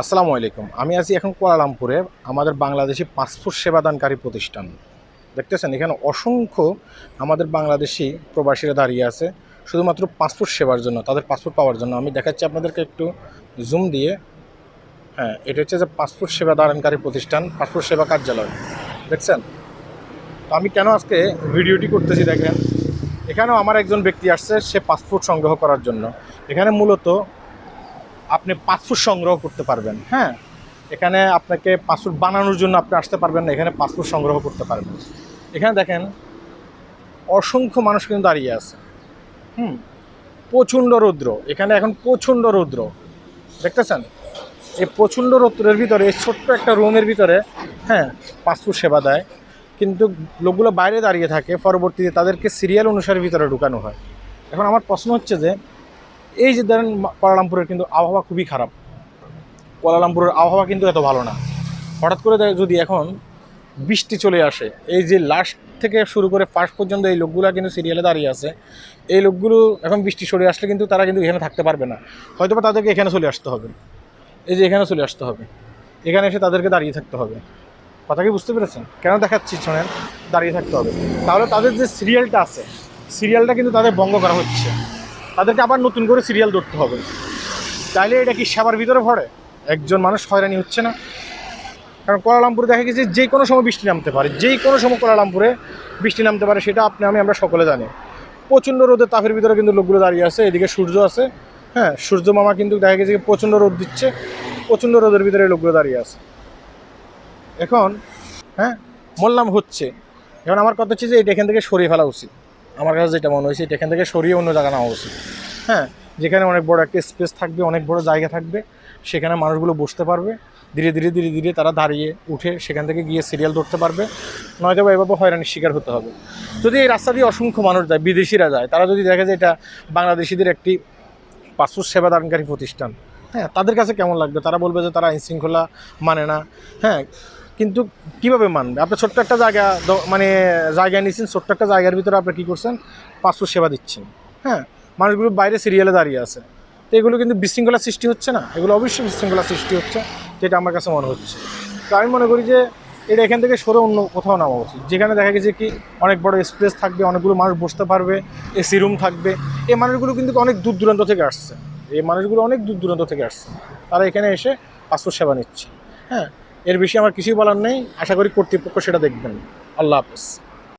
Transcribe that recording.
আসসালামু আলাইকুম। আমি আছি এখন কুয়ালালামপুরে, আমাদের বাংলাদেশি পাসপোর্ট সেবাদানকারী প্রতিষ্ঠান। দেখতেছেন, এখানে অসংখ্য আমাদের বাংলাদেশি প্রবাসীরা দাঁড়িয়ে আছে, শুধুমাত্র পাসপোর্ট সেবার জন্য, তাদের পাসপোর্ট পাওয়ার জন্য। আমি দেখাচ্ছি আপনাদেরকে একটু জুম দিয়ে। হ্যাঁ এটা হচ্ছে যে পাসপোর্ট সেবা দানকারী প্রতিষ্ঠান, পাসপোর্ট সেবা কার্যালয়। দেখছেন? তো আমি কেন আজকে ভিডিওটি করতেছি দেখেন? এখানেও আমার একজন ব্যক্তি আসছে, সে পাসপোর্ট সংগ্রহ করার জন্য। এখানে মূলত আপনি পাসপোর্ট সংগ্রহ করতে পারবেন হ্যাঁ? এখানে আপনাকে পাসপোর্ট বানানোর জন্য আপনি আসতে পারবেন না, এখানে পাসপোর্ট সংগ্রহ করতে পারবেন। এখানে দেখেন, অসংখ্য মানুষ কিন্তু দাঁড়িয়ে আছে। হুম, প্রচণ্ড রৌদ্র। এখানে এখন প্রচণ্ড রৌদ্র। দেখতেছেন? এই প্রচণ্ড রৌদ্রের ভিতরে, এই ছোট্ট একটা রুমের ভিতরে হ্যাঁ পাসপোর্ট সেবা দেয়। কিন্তু লোকগুলো বাইরে দাঁড়িয়ে থাকে, পরবর্তীতে তাদেরকে সিরিয়াল অনুসারে ভিতরে ঢুকানো হয়। এখন আমার প্রশ্ন হচ্ছে যে এই যে ধরেন কুয়ালালামপুরের কিন্তু আবহাওয়া খুবই খারাপ। কুয়ালালামপুরের আবহাওয়া কিন্তু এত ভালো না। হঠাৎ করে যদি এখন বৃষ্টি চলে আসে, এই যে লাস্ট থেকে শুরু করে ফার্স্ট পর্যন্ত এই লোকগুলো কিন্তু সিরিয়ালে দাঁড়িয়ে আছে, এই লোকগুলো এখন বৃষ্টি সরে আসলে কিন্তু তারা কিন্তু এখানে থাকতে পারবে না। হয়তো বা তাদেরকে এখানে চলে আসতে হবে। এই যে এখানে চলে আসতে হবে। এখানে এসে তাদেরকে দাঁড়িয়ে থাকতে হবে। কথা কি বুঝতে পেরেছেন? কেন দেখাচ্ছি শোনেন? দাঁড়িয়ে থাকতে হবে। তাহলে তাদের যে সিরিয়ালটা আছে সিরিয়ালটা কিন্তু তাদের ভঙ্গ করা হচ্ছে। তাদেরকে আবার নতুন করে সিরিয়াল ধরতে হবে। তাইলে এটা কি সেবার ভিতরে ভরে একজন মানুষ হয়রানি হচ্ছে না? কারণ কোয়ালালামপুরে দেখা গেছে যে কোনো সময় বৃষ্টি নামতে পারে যেই কোনো সময় কোয়ালালামপুরে বৃষ্টি নামতে পারে, সেটা আপনি আমি আমরা সকলে জানি। প্রচণ্ড রোদের তাপের ভিতরে কিন্তু লোকগুলো দাঁড়িয়ে আছে, এদিকে সূর্য আছে হ্যাঁ সূর্য মামা কিন্তু দেখা গেছে প্রচণ্ড রোদ দিচ্ছে, প্রচণ্ড রোদের ভিতরে লোকগুলো দাঁড়িয়ে আছে। এখন হ্যাঁ বললাম হচ্ছে। এখন আমার কথা হচ্ছে যে এটা এখান থেকে সরিয়ে ফেলা উচিত। আমার কাছে যেটা মনে হয়েছে, এটা এখান থেকে সরিয়ে অন্য জায়গা নেওয়া উচিত হ্যাঁ যেখানে অনেক বড় একটা স্পেস থাকবে, অনেক বড় জায়গা থাকবে, সেখানে মানুষগুলো বসতে পারবে, ধীরে ধীরে ধীরে ধীরে তারা দাঁড়িয়ে উঠে সেখান থেকে গিয়ে সিরিয়াল ধরতে পারবে নয়তো বা এভাবে হয়রানির শিকার হতে হবে। যদি এই রাস্তা দিয়ে অসংখ্য মানুষ যায়, বিদেশিরা যায়, তারা যদি দেখে যে এটা বাংলাদেশিদের একটি পাসপোর্ট সেবাদানকারী প্রতিষ্ঠান হ্যাঁ তাদের কাছে কেমন লাগবে? তারা বলবে যে তারা আইন শৃঙ্খলা মানে না হ্যাঁ কিন্তু কীভাবে মানবে? আপনি ছোট্ট একটা জায়গা মানে জায়গায় নিয়েছেন ছোট্ট একটা জায়গার ভিতরে আপনি কী করছেন? পাসপোর্ট সেবা দিচ্ছেন হ্যাঁ? মানুষগুলো বাইরে সিরিয়ালে দাঁড়িয়ে আছে। তো এগুলো কিন্তু বিশৃঙ্খলা সৃষ্টি হচ্ছে না? এগুলো অবশ্যই বিশৃঙ্খলা সৃষ্টি হচ্ছে, যেটা আমার কাছে মনে হচ্ছে। তো আমি মনে করি যে এটা এখান থেকে সরে অন্য কোথাও নামা উচিত। যেখানে দেখা গেছে কি অনেক বড় স্পেস থাকবে, অনেকগুলো মানুষ বসতে পারবে, এসি রুম থাকবে। এই মানুষগুলো কিন্তু অনেক দূর দূরান্ত থেকে আসছে। এই মানুষগুলো অনেক দূর দূরান্ত থেকে আসছে। তারা এখানে এসে পাসপোর্ট সেবা নিচ্ছে হ্যাঁ? এর বেশি আমার কিছুই বলার নেই। আশা করি কর্তৃপক্ষ সেটা দেখবেন। আল্লাহ হাফেজ।